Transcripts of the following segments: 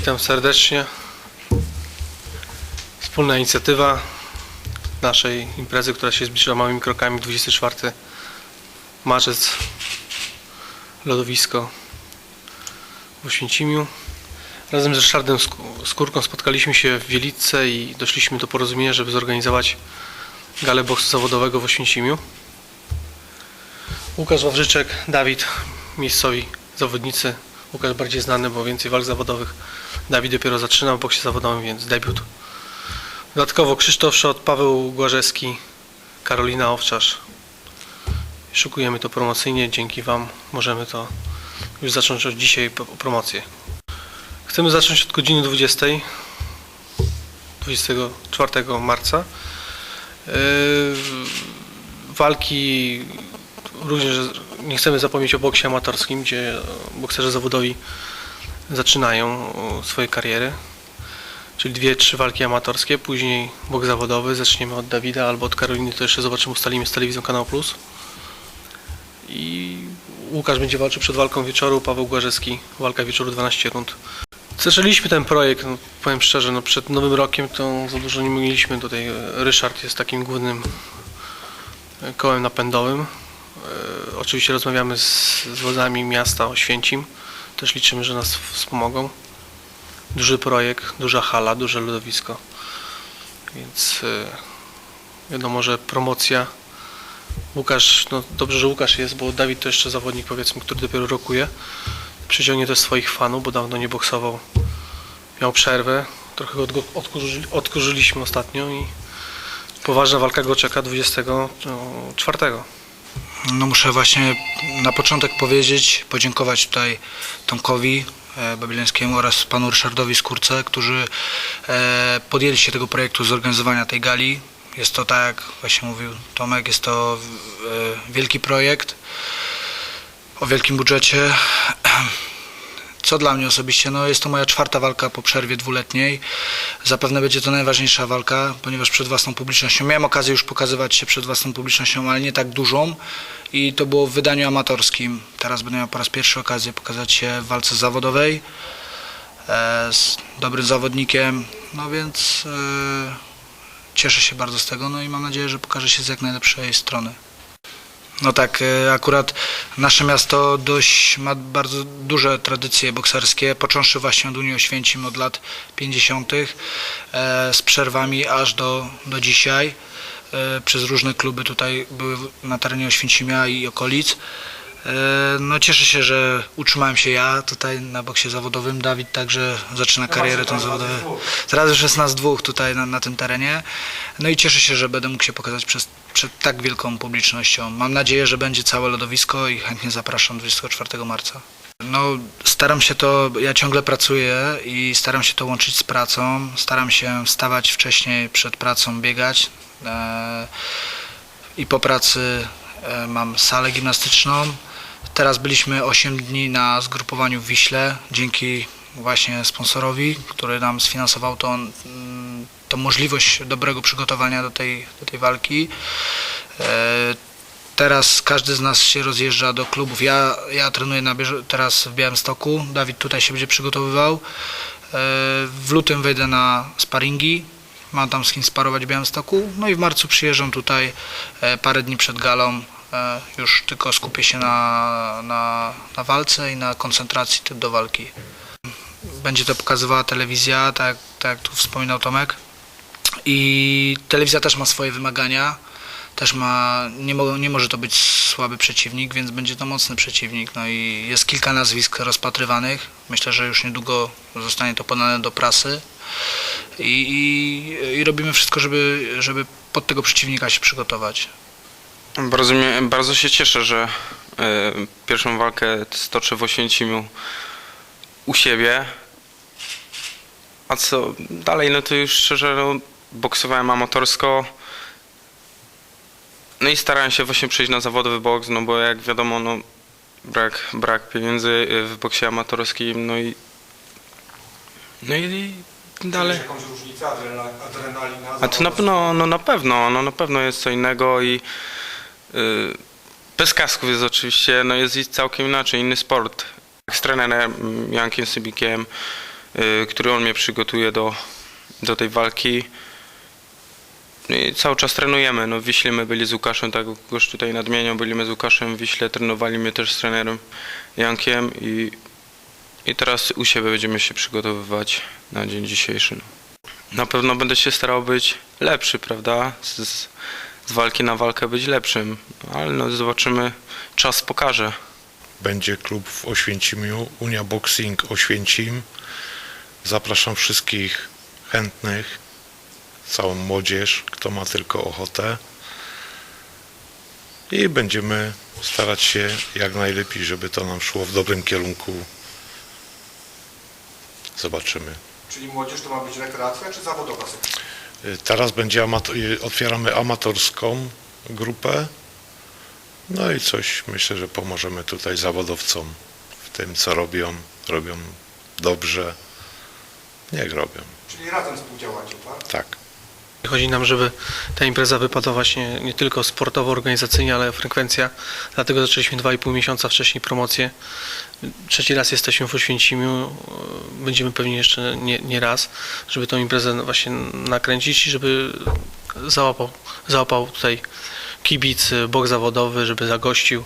Witam serdecznie. Wspólna inicjatywa naszej imprezy, która się zbliża małymi krokami. 24 marzec. Lodowisko w Oświęcimiu. Razem z Ryszardem Skórką spotkaliśmy się w Wieliczce i doszliśmy do porozumienia, żeby zorganizować galę boksu zawodowego w Oświęcimiu. Łukasz Wawrzyczek, Dawid, miejscowi zawodnicy. Łukasz bardziej znany, bo więcej walk zawodowych. Dawid dopiero zaczynał w boksie zawodowym, więc debiut. Dodatkowo Krzysztof Szot, Paweł Głażewski, Karolina Owczarz. Szukujemy to promocyjnie, dzięki Wam możemy to już zacząć od dzisiaj promocję. Chcemy zacząć od godziny 20, 24 marca. Yy, walki również nie chcemy zapomnieć o boksie amatorskim, gdzie bokserzy zawodowi zaczynają o, swoje kariery. Czyli dwie, trzy walki amatorskie, później boks zawodowy. Zaczniemy od Dawida albo od Karoliny, to jeszcze zobaczymy, ustalimy z telewizją Kanał Plus. I Łukasz będzie walczył przed walką wieczoru, Paweł Głażewski, walka wieczoru 12 rund. Zaczęliśmy ten projekt, no, powiem szczerze, no, przed nowym rokiem to za dużo nie mieliśmy. Tutaj e, Ryszard jest takim głównym e, kołem napędowym. E, Oczywiście rozmawiamy z, z władzami miasta Oświęcim. Też liczymy, że nas wspomogą. Duży projekt, duża hala, duże lodowisko. Więc e, wiadomo, że promocja. Łukasz, no dobrze, że Łukasz jest, bo Dawid to jeszcze zawodnik powiedzmy, który dopiero rokuje. Przyciągnie też swoich fanów, bo dawno nie boksował. Miał przerwę. Trochę go odkurzyliśmy ostatnio i poważna walka go czeka 24. No muszę właśnie na początek powiedzieć, podziękować tutaj Tomkowi e, Babileńskiemu oraz panu Ryszardowi Skórce, którzy e, podjęli się tego projektu zorganizowania tej gali. Jest to, tak jak właśnie mówił Tomek, jest to e, wielki projekt o wielkim budżecie. Co dla mnie osobiście, no jest to moja czwarta walka po przerwie dwuletniej. Zapewne będzie to najważniejsza walka, ponieważ przed własną publicznością miałem okazję już pokazywać się przed własną publicznością, ale nie tak dużą. I to było w wydaniu amatorskim. Teraz będę miał po raz pierwszy okazję pokazać się w walce zawodowej e, z dobrym zawodnikiem. No więc e, cieszę się bardzo z tego, no i mam nadzieję, że pokaże się z jak najlepszej strony. No tak, e, akurat nasze miasto dość ma bardzo duże tradycje bokserskie, począwszy właśnie od Unii Oświęcim od lat 50. e, z przerwami aż do, do dzisiaj. E, Przez różne kluby tutaj były na terenie Oświęcimia i okolic. E, No cieszę się, że utrzymałem się ja tutaj na boksie zawodowym. Dawid także zaczyna karierę tą zawodową. Teraz już jest nas dwóch tutaj na, na tym terenie. No i cieszę się, że będę mógł się pokazać przez, przed tak wielką publicznością. Mam nadzieję, że będzie całe lodowisko i chętnie zapraszam 24 marca. No, staram się to, ja ciągle pracuję i staram się to łączyć z pracą. Staram się wstawać wcześniej przed pracą, biegać. E, I po pracy e, mam salę gimnastyczną. Teraz byliśmy 8 dni na zgrupowaniu w Wiśle, dzięki właśnie sponsorowi, który nam sfinansował tą, mm, tą możliwość dobrego przygotowania do tej, do tej walki. E, Teraz każdy z nas się rozjeżdża do klubów. Ja, ja trenuję na bieżo- teraz w Białymstoku, Dawid tutaj się będzie przygotowywał. E, W lutym wejdę na sparingi, mam tam z kim sparować w Białymstoku. No i w marcu przyjeżdżam tutaj e, parę dni przed galą. E, Już tylko skupię się na, na, na walce i na koncentracji ty- do walki. Będzie to pokazywała telewizja, tak, tak jak tu wspominał Tomek. I telewizja też ma swoje wymagania. Też ma, nie, mo, nie może to być słaby przeciwnik, więc będzie to mocny przeciwnik. No i jest kilka nazwisk rozpatrywanych. Myślę, że już niedługo zostanie to podane do prasy. I, i, i robimy wszystko, żeby, żeby pod tego przeciwnika się przygotować. Bardzo, mnie, bardzo się cieszę, że e, pierwszą walkę stoczę w Oświęcimiu u siebie. A co dalej, no to już szczerze, no, boksowałem amatorsko. No i starałem się właśnie przejść na zawodowy boks, no bo jak wiadomo, no brak, brak pieniędzy e, w boksie amatorskim, no i no i dalej. Jakąś różnicę, adrenalina, A to na pewno, no na pewno, no na pewno jest co innego i y, bez kasków jest oczywiście, no jest całkiem inaczej, inny sport. Z trenerem Jankiem Sybikiem y, który on mnie przygotuje do, do tej walki. No i cały czas trenujemy. No w Wiśle my byli z Łukaszem, tak już tutaj nadmieniał, byliśmy z Łukaszem w Wiśle, trenowali mnie też z trenerem Jankiem i, i teraz u siebie będziemy się przygotowywać na dzień dzisiejszy. No. Na pewno będę się starał być lepszy, prawda? Z, z, z walki na walkę być lepszym, ale no zobaczymy, czas pokaże. Będzie klub w Oświęcimiu, Unia Boxing Oświęcim. Zapraszam wszystkich chętnych, całą młodzież, kto ma tylko ochotę. I będziemy starać się jak najlepiej, żeby to nam szło w dobrym kierunku. Zobaczymy. Czyli młodzież to ma być rekreacja czy zawodowa sekcja? Y, Teraz będzie y, otwieramy amatorską grupę. No i coś myślę, że pomożemy tutaj zawodowcom w tym, co robią. Robią dobrze. Niech robią. Czyli razem współdziałacie, tak? Tak. Chodzi nam, żeby ta impreza wypadła właśnie nie tylko sportowo, organizacyjnie, ale frekwencja. Dlatego zaczęliśmy 2,5 miesiąca wcześniej promocję. Trzeci raz jesteśmy w Oświęcimiu. Będziemy pewnie jeszcze nie, nie raz, żeby tą imprezę właśnie nakręcić i żeby załapał, załapał tutaj kibic, bok zawodowy, żeby zagościł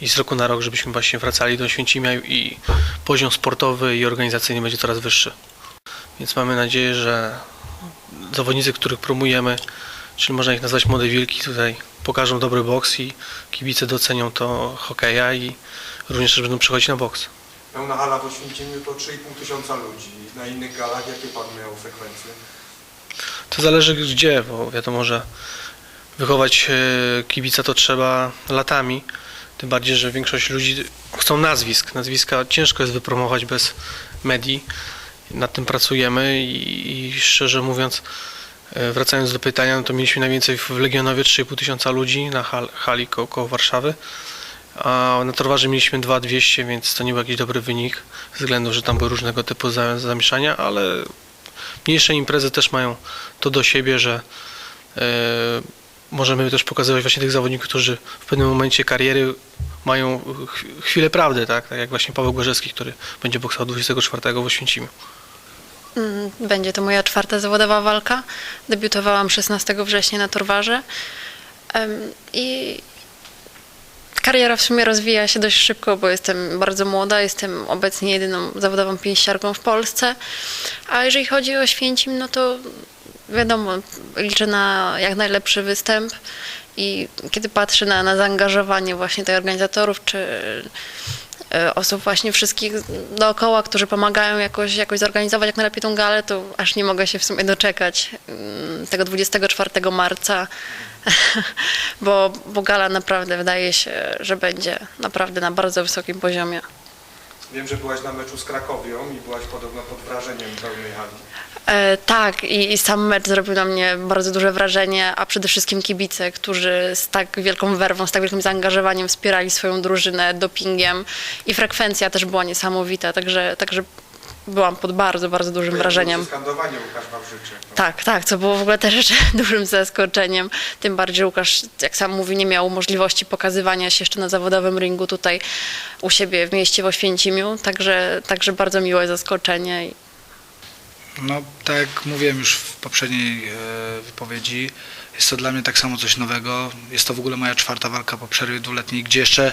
i z roku na rok, żebyśmy właśnie wracali do Oświęcimia i poziom sportowy i organizacyjny będzie coraz wyższy. Więc mamy nadzieję, że zawodnicy, których promujemy, czyli można ich nazwać młode wilki, tutaj pokażą dobry boks i kibice docenią to hokeja i również będą przychodzić na boks. Pełna hala w Oświęcimiu to 3,5 tysiąca ludzi. Na innych galach jakie pan miał frekwencje? To zależy gdzie, bo wiadomo, że wychować e, kibica to trzeba latami. Tym bardziej, że większość ludzi chcą nazwisk. Nazwiska ciężko jest wypromować bez medii. Nad tym pracujemy i, i szczerze mówiąc, e, wracając do pytania, no to mieliśmy najwięcej w Legionowie 3,5 tysiąca ludzi na hal, hali ko koło Warszawy. A na Torwarze mieliśmy 2200, więc to nie był jakiś dobry wynik, ze względu, że tam były różnego typu za- zamieszania, ale mniejsze imprezy też mają to do siebie, że e, możemy też pokazywać właśnie tych zawodników, którzy w pewnym momencie kariery mają ch- chwilę prawdy, tak? tak jak właśnie Paweł Gorzewski, który będzie boksował 24 w Oświęcimiu. Mm, Będzie to moja czwarta zawodowa walka. Debiutowałam 16 września na Torwarze. I kariera w sumie rozwija się dość szybko, bo jestem bardzo młoda, jestem obecnie jedyną zawodową pięściarką w Polsce. A jeżeli chodzi o Święcim, no to wiadomo, liczę na jak najlepszy występ. I kiedy patrzę na, na zaangażowanie właśnie tych organizatorów, czy e, osób właśnie wszystkich dookoła, którzy pomagają jakoś, jakoś zorganizować jak najlepiej tą galę, to aż nie mogę się w sumie doczekać mm, tego 24 marca, bo, bo gala naprawdę wydaje się, że będzie naprawdę na bardzo wysokim poziomie. Wiem, że byłaś na meczu z Krakowią i byłaś podobno pod wrażeniem pełnej hali. E, tak, i, i sam mecz zrobił na mnie bardzo duże wrażenie, a przede wszystkim kibice, którzy z tak wielką werwą, z tak wielkim zaangażowaniem wspierali swoją drużynę dopingiem i frekwencja też była niesamowita, także, także byłam pod bardzo, bardzo dużym wrażeniem. Skandowanie Łukasz Wawrzyczek. No. Tak, tak, co było w ogóle też jeszcze dużym zaskoczeniem. Tym bardziej, że Łukasz, jak sam mówi, nie miał możliwości pokazywania się jeszcze na zawodowym ringu tutaj u siebie w mieście w Oświęcimiu, także, także bardzo miłe zaskoczenie. No, tak jak mówiłem już w poprzedniej e, wypowiedzi, jest to dla mnie tak samo coś nowego. Jest to w ogóle moja czwarta walka po przerwie dwuletniej, gdzie jeszcze,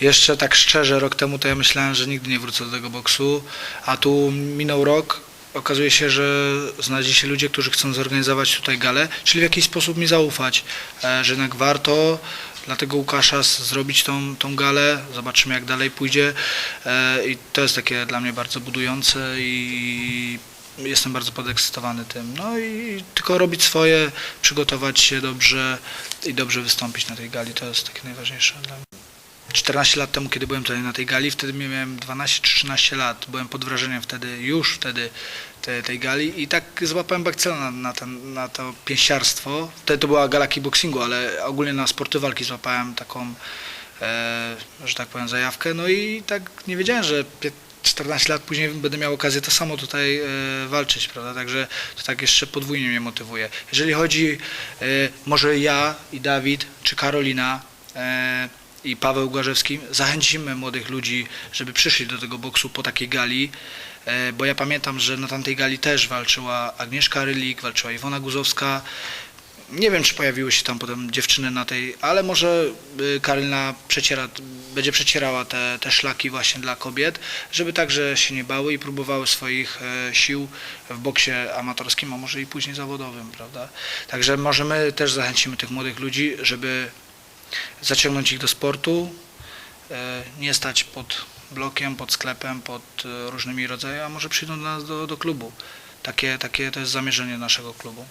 jeszcze tak szczerze rok temu to ja myślałem, że nigdy nie wrócę do tego boksu, a tu minął rok. Okazuje się, że znaleźli się ludzie, którzy chcą zorganizować tutaj galę, czyli w jakiś sposób mi zaufać, e, że jednak warto dlatego Łukasza s- zrobić tą, tą galę, zobaczymy jak dalej pójdzie e, i to jest takie dla mnie bardzo budujące i jestem bardzo podekscytowany tym. No i tylko robić swoje, przygotować się dobrze i dobrze wystąpić na tej gali, to jest takie najważniejsze dla mnie. 14 lat temu, kiedy byłem tutaj na tej gali, wtedy miałem 12 czy 13 lat. Byłem pod wrażeniem wtedy, już wtedy te, tej gali i tak złapałem bakcela na, na, ten, na to pięściarstwo. Wtedy to była gala kickboxingu, ale ogólnie na sporty walki złapałem taką, e, że tak powiem, zajawkę. No i tak nie wiedziałem, że 14 lat później będę miał okazję to samo tutaj e, walczyć, prawda? Także to tak jeszcze podwójnie mnie motywuje. Jeżeli chodzi, e, może ja i Dawid, czy Karolina, e, i Paweł Głażewski, zachęcimy młodych ludzi, żeby przyszli do tego boksu po takiej gali, bo ja pamiętam, że na tamtej gali też walczyła Agnieszka Rylik, walczyła Iwona Guzowska. Nie wiem, czy pojawiły się tam potem dziewczyny na tej, ale może y, Karolina przeciera, będzie przecierała te, te szlaki właśnie dla kobiet, żeby także się nie bały i próbowały swoich e, sił w boksie amatorskim, a może i później zawodowym, prawda? Także może my też zachęcimy tych młodych ludzi, żeby zaciągnąć ich do sportu, e, nie stać pod blokiem, pod sklepem, pod e, różnymi rodzajami, a może przyjdą do nas do, do klubu. Takie, takie to jest zamierzenie naszego klubu.